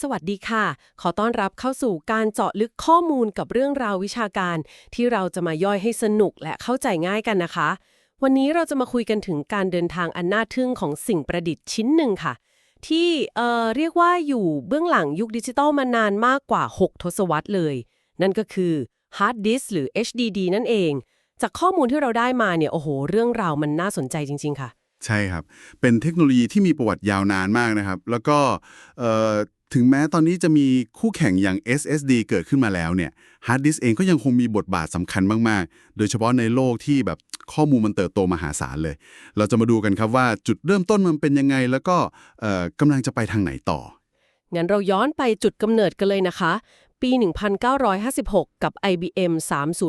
สวัสดีค่ะ ขอต้อนรับเข้าสู่การเจาะลึกข้อมูลกับเรื่องราววิชาการ ที่เราจะมาย่อยให้สนุกและเข้าใจง่ายกันนะคะ วันนี้เราจะมาคุยกันถึงการเดินทางอันน่าทึ่งของสิ่งประดิษฐ์ชิ้นหนึ่งค่ะ ที่เอ่อเรียกว่าอยู่เบื้องหลังยุคดิจิตอลมานานมากกว่า 6 ทศวรรษเลย นั่นก็คือฮาร์ดดิสหรือ HDD นั่นเอง จากข้อมูลที่เราได้มาเนี่ยโอ้โห เรื่องราวมันน่าสนใจจริง ๆ ค่ะ ใช่ครับ เป็นเทคโนโลยีที่มีประวัติยาวนานมากนะครับ แล้วก็เอ่อ ถึงแม้ตอนนี้จะมีคู่แข่งอย่าง SSD เกิดขึ้นมาแล้วเนี่ยฮาร์ดดิสเองก็ยังคงมีบทบาทสำคัญมาก ๆ โดยเฉพาะในโลกที่แบบข้อมูลมันเติบโตมหาศาลเลย เราจะมาดูกันครับว่าจุดเริ่มต้นมันเป็นยังไง แล้วก็เอ่อกำลังจะไปทางไหนต่อ งั้นเราย้อนไปจุดกำเนิดกันเลยนะคะ ปี 1956 กับ IBM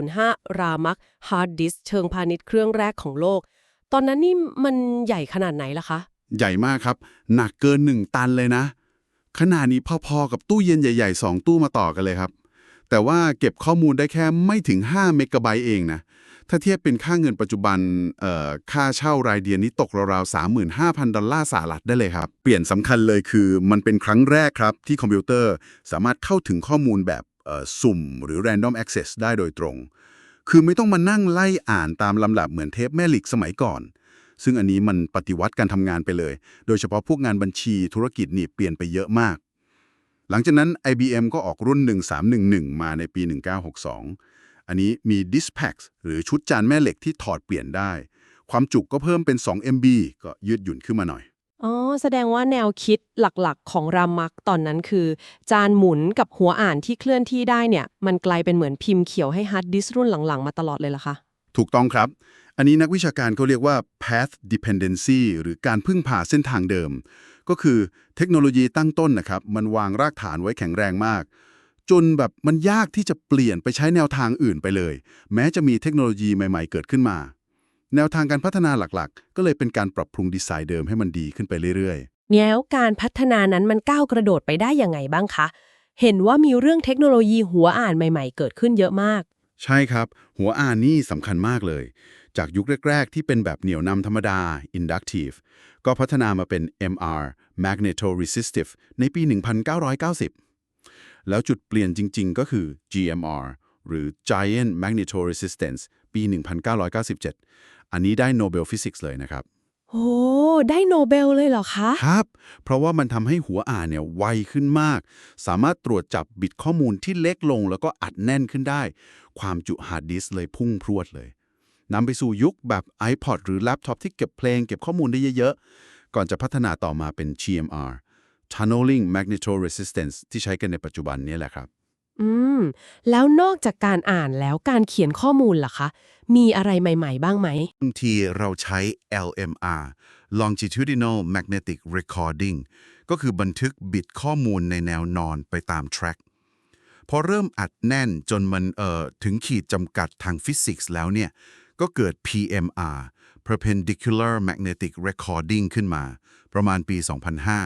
305 Ramak Hard Disk เชิงพาณิชย์เครื่องแรกของโลก ตอนนั้นนี่มันใหญ่ขนาดไหนล่ะคะ ใหญ่มากครับ หนักเกิน 1 ตันเลยนะ ขนาดนี้พอๆกับตู้เย็นใหญ่ๆ 2 ตู้มาต่อกันเลยครับ แต่ว่าเก็บข้อมูลได้แค่ไม่ถึง 5 เมกะไบต์เองนะ ถ้าเทียบเป็นค่าเงินปัจจุบันเอ่อค่าเช่ารายเดือนนี้ตกราวๆ35,000 ดอลลาร์สหรัฐได้เลยครับ เปลี่ยนสำคัญเลยคือ มันเป็นครั้งแรกครับ ที่คอมพิวเตอร์สามารถเข้าถึงข้อมูลแบบเอ่อสุ่ม หรือ random access ได้โดยตรง คือไม่ต้องมานั่งไล่อ่านตามลำดับเหมือนเทปแม่เหล็กสมัยก่อน ซึ่งอันนี้มันปฏิวัติการทำงานไปเลย โดยเฉพาะพวกงานบัญชีธุรกิจนี่เปลี่ยนไปเยอะมาก หลังจากนั้น IBM ก็ออกรุ่น 1311 มาในปี 1962 อันนี้มี Dispax หรือชุดจานแม่เหล็กที่ถอดเปลี่ยนได้ ความจุก็เพิ่มเป็น 2 MB ก็ยืดหยุ่นขึ้นมาหน่อยอ๋อ แสดงว่าแนวคิดหลักๆ ของรามักตอนนั้นคือ จานหมุนกับหัวอ่านที่เคลื่อนที่ได้เนี่ย มันกลายเป็นเหมือนพิมพ์เขียวให้ฮาร์ดดิสก์รุ่นหลังๆ มาตลอดเลยล่ะคะ ถูกต้องครับ อันนี้นักวิชาการเขาเรียกว่า path dependency หรือการพึ่งพาเส้นทางเดิม ก็คือเทคโนโลยีตั้งต้นนะครับ มันวางรากฐานไว้แข็งแรงมาก จนแบบมันยากที่จะเปลี่ยนไปใช้แนวทางอื่นไปเลย แม้จะมีเทคโนโลยีใหม่ ๆ เกิดขึ้นมา แนวทางการพัฒนาหลักๆ ก็เลยเป็นการปรับปรุงดีไซน์เดิมให้มันดีขึ้นไปเรื่อยๆแล้วการพัฒนานั้นมันก้าวกระโดดไปได้ยังไงบ้างคะเห็นว่ามีเรื่องเทคโนโลยีหัวอ่านใหม่ ๆ เกิดขึ้นเยอะมาก ใช่ครับ หัวอ่านนี่สำคัญมากเลย จากยุคแรก ๆ ที่เป็นแบบเหนี่ยวนำธรรมดา inductive ก็พัฒนามาเป็น MR magnetoresistive ในปี 1990 แล้วจุดเปลี่ยนจริง ๆ ก็คือ GMR หรือ Giant Magnetoresistance ปี 1997 อันนี้ได้โนเบลฟิสิกส์เลยนะครับ โอ้ได้โนเบลเลยเหรอคะ ครับ เพราะว่ามันทำให้หัวอ่านเนี่ยไวขึ้นมาก สามารถตรวจจับบิตข้อมูลที่เล็กลง แล้วก็อัดแน่นขึ้นได้ ความจุฮาร์ดดิสก์เลยพุ่งพรวดเลย นำไปสู่ยุคแบบ iPod หรือแล็ปท็อปที่เก็บเพลงเก็บข้อมูลได้เยอะๆ ก่อนจะพัฒนาต่อมาเป็น GMR Tunneling Magnetoresistance ที่ใช้กันในปัจจุบันนี้แหละครับอืม แล้วนอกจากการอ่านแล้วการเขียนข้อมูลล่ะคะ มีอะไรใหม่ ๆ บ้างไหมบางทีเราใช้ LMR longitudinal magnetic recording ก็คือบันทึกบิตข้อมูลในแนวนอนไปตามแทร็กพอเริ่มอัดแน่นจนมันเอ่อถึงขีดจำกัดทางฟิสิกส์แล้วเนี่ย ก็เกิด PMR perpendicular magnetic recording ขึ้นมา ประมาณปี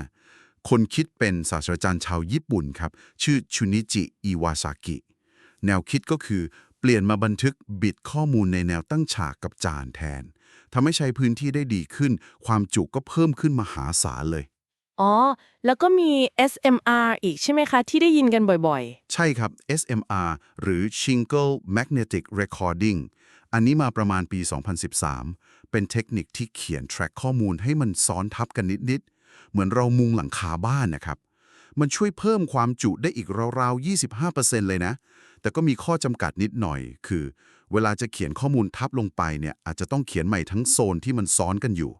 2005 คนคิดเป็นศาสตราจารย์ชาวญี่ปุ่นครับ ชื่อชุนิจิ อิวาซากิ แนวคิดก็คือเปลี่ยนมาบันทึกบิตข้อมูลในแนวตั้งฉากกับจานแทนทำให้ใช้พื้นที่ได้ดีขึ้น ความจุก็เพิ่มขึ้นมหาศาลเลย อ๋อ แล้วก็มี SMR อีกใช่ไหมคะ ที่ได้ยินกันบ่อยใช่ครับ SMR หรือ Shingle Magnetic Recording อันนี้มาประมาณปี 2013 เป็นเทคนิคที่เขียนแทร็กข้อมูลให้มันซ้อนทับกันนิด ๆ เหมือนเรามุงหลังคาบ้านนะครับ มันช่วยเพิ่มความจุได้อีกราว ๆ 25%เลยนะ แต่ก็มีข้อจำกัดนิดหน่อย คือ เวลาจะเขียนข้อมูลทับลงไปเนี่ยอาจจะต้องเขียนใหม่ทั้งโซนที่มันซ้อนกันอยู่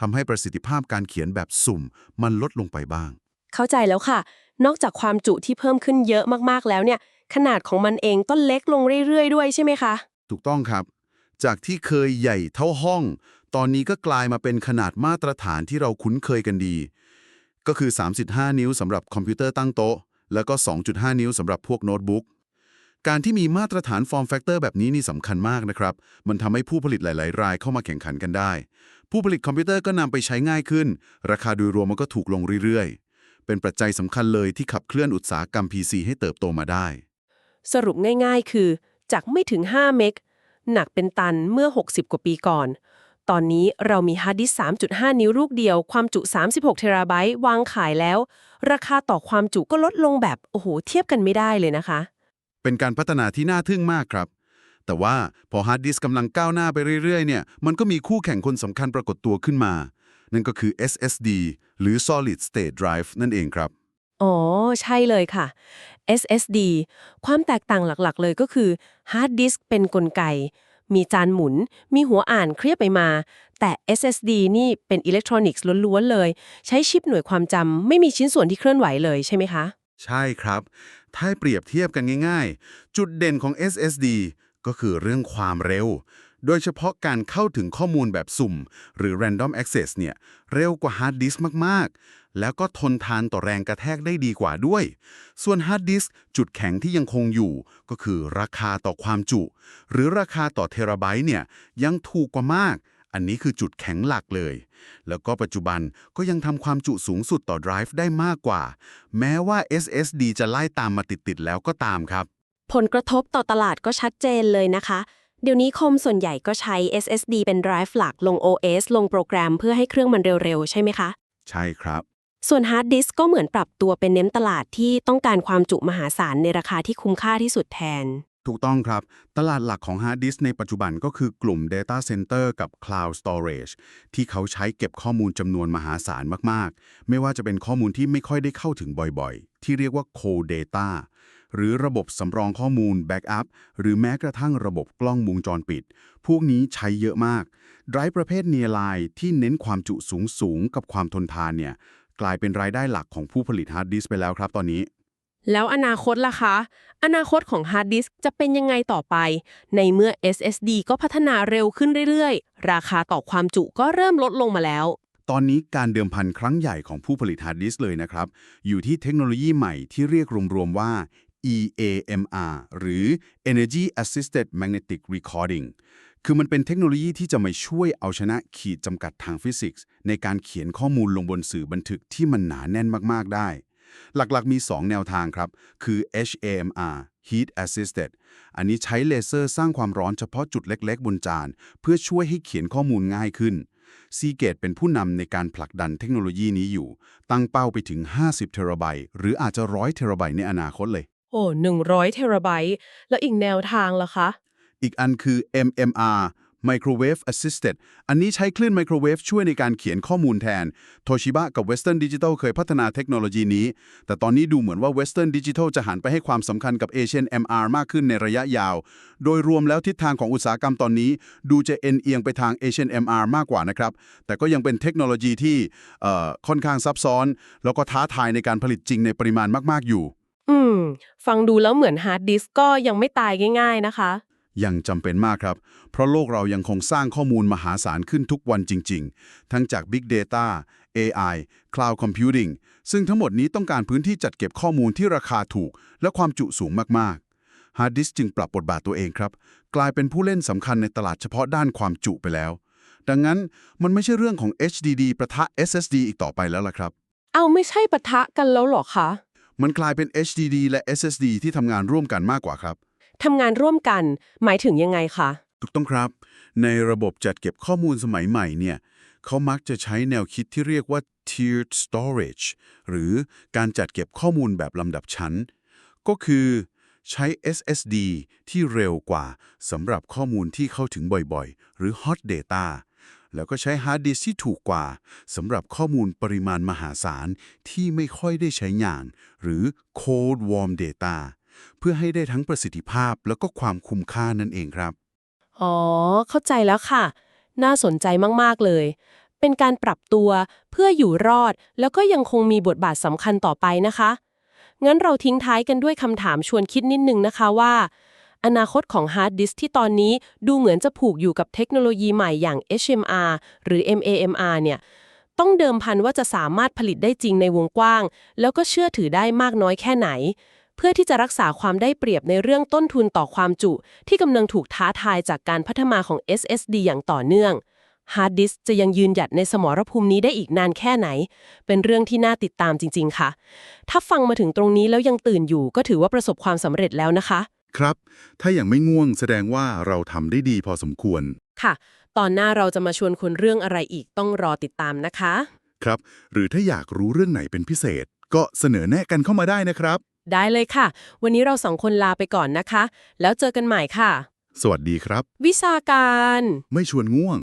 ทำให้ประสิทธิภาพการเขียนแบบสุ่ม มันลดลงไปบ้างๆเข้าใจแล้วค่ะ นอกจากความจุที่เพิ่มขึ้นเยอะมากๆแล้วเนี่ย ขนาดของมันเองก็เล็กลงเรื่อยๆ ด้วยใช่ไหมคะ ถูกต้องครับ จากที่เคยใหญ่เท่าห้อง ตอนนี้ก็กลายมาเป็นขนาดมาตรฐานที่เราคุ้นเคยกันดี ก็คือ 3.5 นิ้วสำหรับคอมพิวเตอร์ตั้งโต๊ะ แล้วก็ 2.5 นิ้วสำหรับพวกโน้ตบุ๊กการที่มีมาตรฐานฟอร์มแฟกเตอร์แบบนี้นี่สำคัญมากนะครับ มันทำให้ผู้ผลิตหลาย ๆ รายเข้ามาแข่งขันกันได้ ผู้ผลิตคอมพิวเตอร์ก็นำไปใช้ง่ายขึ้น ราคาโดยรวมมันก็ถูกลงเรื่อยๆ เป็นปัจจัยสำคัญเลยที่ขับเคลื่อนอุตสาหกรรม PC ให้เติบโตมาได้ สรุปง่ายๆ คือ จากไม่ถึง 5 เมกหนักเป็นตันเมื่อ 60 กว่าปีก่อน ตอนนี้เรามีฮาร์ดดิสก์3.5 นิ้วลูกเดียว ความจุ 36 เทราไบต์วางขายแล้ว ราคาต่อความจุก็ลดลงแบบ โอ้โห เทียบกันไม่ได้เลยนะคะ เป็นการพัฒนาที่น่าทึ่งมากครับ แต่ว่าพอฮาร์ดดิสก์กำลังก้าวหน้าไปเรื่อยๆเนี่ยมันก็มีคู่แข่งคนสำคัญปรากฏตัวขึ้นมา นั่นก็คือ SSD หรือ Solid State Drive นั่นเองครับ อ๋อ ใช่เลยค่ะ SSD ความแตกต่างหลักๆ เลยก็คือฮาร์ดดิสก์เป็นกลไก มีจานหมุน มีหัวอ่านเคลียบไปมา แต่ SSD นี่เป็นอิเล็กทรอนิกส์ล้วนๆเลย ใช้ชิปหน่วยความจำไม่มีชิ้นส่วนที่เคลื่อนไหวเลยใช่ไหมคะ ใช่ครับ ถ้าให้เปรียบเทียบกันง่าย ๆ จุดเด่นของ SSD ก็คือเรื่องความเร็ว โดยเฉพาะการเข้าถึงข้อมูลแบบสุ่ม หรือ Random Access เนี่ย เร็วกว่าฮาร์ดดิสก์มาก ๆ แล้วก็ทนทานต่อแรงกระแทกได้ดีกว่าด้วย ส่วนฮาร์ดดิสก์จุดแข็งที่ยังคงอยู่ ก็คือราคาต่อความจุ หรือราคาต่อเทราไบต์เนี่ยยังถูกกว่ามาก อันนี้คือจุดแข็งหลักเลย แล้วก็ปัจจุบันก็ยังทำความจุสูงสุดต่อ Drive ได้มากกว่า แม้ว่า SSD จะไล่ตามมาติด ๆ แล้วก็ตามครับ ผลกระทบต่อตลาดก็ชัดเจนเลยนะคะ เดี๋ยวนี้คอมส่วนใหญ่ก็ใช้ SSD เป็น drive หลักลง OS ลงโปรแกรมเพื่อให้เครื่องมันเร็วๆ ใช่ไหมคะ ใช่ครับ ส่วนฮาร์ดดิสก์ก็เหมือนปรับตัวเป็นเน้นตลาดที่ต้องการความจุมหาศาลในราคาที่คุ้มค่าที่สุดแทน ถูกต้องครับ ตลาดหลักของฮาร์ดดิสก์ในปัจจุบันก็คือกลุ่ม Data Center กับ Cloud Storage ที่เขาใช้เก็บข้อมูลจำนวนมหาศาลมากๆ ไม่ว่าจะเป็นข้อมูลที่ไม่ค่อยได้เข้าถึงบ่อยๆ ที่เรียกว่า Cold Data หรือระบบสำรองข้อมูล Backup หรือแม้กระทั่งระบบกล้องวงจรปิด พวกนี้ใช้เยอะมากไดรฟ์ประเภท Nearline ที่เน้นความจุสูงๆกับความทนทานเนี่ยกลายเป็นรายได้หลักของผู้ผลิตฮาร์ดดิสก์ไปแล้วครับตอนนี้ แล้วอนาคตล่ะคะ อนาคตของฮาร์ดดิสก์จะเป็นยังไงต่อไป ในเมื่อ SSD ก็พัฒนาเร็วขึ้นเรื่อยๆ ราคาต่อความจุก็เริ่มลดลงมาแล้ว ตอนนี้การเดิมพันครั้งใหญ่ของผู้ผลิตฮาร์ดดิสก์เลยนะครับ อยู่ที่เทคโนโลยีใหม่ที่เรียกรวมๆว่า EAMR หรือ Energy Assisted Magnetic Recording คือมันเป็นเทคโนโลยีที่จะมาช่วยเอาชนะขีดจำกัดทางฟิสิกส์ ในการเขียนข้อมูลลงบนสื่อบันทึกที่มันหนาแน่นมาก ๆ ได้ หลักๆ มี 2 แนวทางครับ คือ HAMR Heat Assisted อันนี้ใช้เลเซอร์สร้างความร้อนเฉพาะจุดเล็ก ๆ บนจาน เพื่อช่วยให้เขียนข้อมูลง่ายขึ้น Seagate เป็นผู้นำในการผลักดันเทคโนโลยีนี้อยู่ ตั้งเป้าไปถึง 50 เทราไบต์หรืออาจจะ 100 เทราไบต์ในอนาคตเลย อ้100 เทราไบต์ แล้วอีกแนวทางล่ะคะ อีกอันคือ MMR Microwave Assisted อันนี้ใช้คลื่นไมโครเวฟช่วยในการเขียนข้อมูลแทน Toshiba กับ Western Digital เคยพัฒนาเทคโนโลยีนี้ แต่ตอนนี้ดูเหมือนว่า Western Digital จะหันไปให้ความสำคัญกับ Asian MR มากขึ้นในระยะยาว โดยรวมแล้วทิศทางของอุตสาหกรรมตอนนี้ ดูจะเอ็นเอียงไปทาง Asian MR มากกว่านะครับ แต่ก็ยังเป็นเทคโนโลยีที่ค่อนข้างซับซ้อน แล้วก็ท้าทายในการผลิตจริงในปริมาณมาก ๆ อยู่ อืม ฟังดูแล้วเหมือนฮาร์ดดิสก์ก็ยังไม่ตายง่าย ๆนะคะ ยังจำเป็นมากครับ เพราะโลกเรายังคงสร้างข้อมูลมหาศาลขึ้นทุกวันจริง ๆ ทั้งจาก Big Data AI Cloud Computing ซึ่งทั้งหมดนี้ต้องการพื้นที่จัดเก็บข้อมูลที่ราคาถูก และความจุสูงมากๆ Hard Disk จึงปรับบทบาทตัวเองครับ กลายเป็นผู้เล่นสำคัญในตลาดเฉพาะด้านความจุไปแล้ว ดังนั้นมันไม่ใช่เรื่องของ HDD ประทะ SSD อีกต่อไปแล้วล่ะครับ เอาไม่ใช่ปะทะกันแล้วเหรอคะ มันกลายเป็น HDD และ SSD ที่ทำงานร่วมกันมากกว่าครับ ทำงานร่วมกัน หมายถึงยังไงคะ ถูกต้องครับ ในระบบจัดเก็บข้อมูลสมัยใหม่เนี่ยเขามักจะใช้แนวคิดที่เรียกว่า tiered storage หรือการจัดเก็บข้อมูลแบบลำดับชั้น ก็คือใช้ SSD ที่เร็วกว่าสำหรับข้อมูลที่เข้าถึงบ่อยๆ หรือ hot data แล้วก็ใช้ฮาร์ดดิสก์ที่ถูกกว่าสำหรับข้อมูลปริมาณมหาศาลที่ไม่ค่อยได้ใช้งาน หรือ cold warm data เพื่อให้ได้ทั้งประสิทธิภาพแล้วก็ความคุ้มค่านั่นเองครับ อ๋อ เข้าใจแล้วค่ะ น่าสนใจมาก ๆ เลย เป็นการปรับตัวเพื่ออยู่รอด แล้วก็ยังคงมีบทบาทสำคัญต่อไปนะคะ งั้นเราทิ้งท้ายกันด้วยคำถามชวนคิดนิดนึงนะคะว่า อนาคตของฮาร์ดดิสก์ที่ตอนนี้ดูเหมือนจะผูกอยู่กับเทคโนโลยีใหม่อย่าง HMR หรือ MAMR เนี่ยต้องเดิมพันว่าจะสามารถผลิตได้จริงในวงกว้าง แล้วก็เชื่อถือได้มากน้อยแค่ไหน เพื่อที่จะรักษาความได้เปรียบในเรื่องต้นทุนต่อความจุ ที่กำลังถูกท้าทายจากการพัฒนาของ SSD อย่างต่อเนื่องฮาร์ดดิสก์จะยังยืนหยัดในสมรภูมินี้ได้อีกนานแค่ไหน เป็นเรื่องที่น่าติดตามจริง ๆ ค่ะ ถ้าฟังมาถึงตรงนี้แล้วยังตื่นอยู่ก็ถือว่าประสบความสำเร็จแล้วนะคะ ครับ ถ้าอย่างไม่ง่วงแสดงว่าเราทำได้ดีพอสมควร ค่ะ ตอนหน้าเราจะมาชวนคุณเรื่องอะไรอีกต้องรอติดตามนะคะ ครับ หรือถ้าอยากรู้เรื่องไหนเป็นพิเศษ ก็เสนอแนะกันเข้ามาได้นะครับ ได้เลยค่ะ วันนี้เราสองคนลาไปก่อนนะคะ แล้วเจอกันใหม่ค่ะ สวัสดีครับ วิชาการ ไม่ชวนง่วง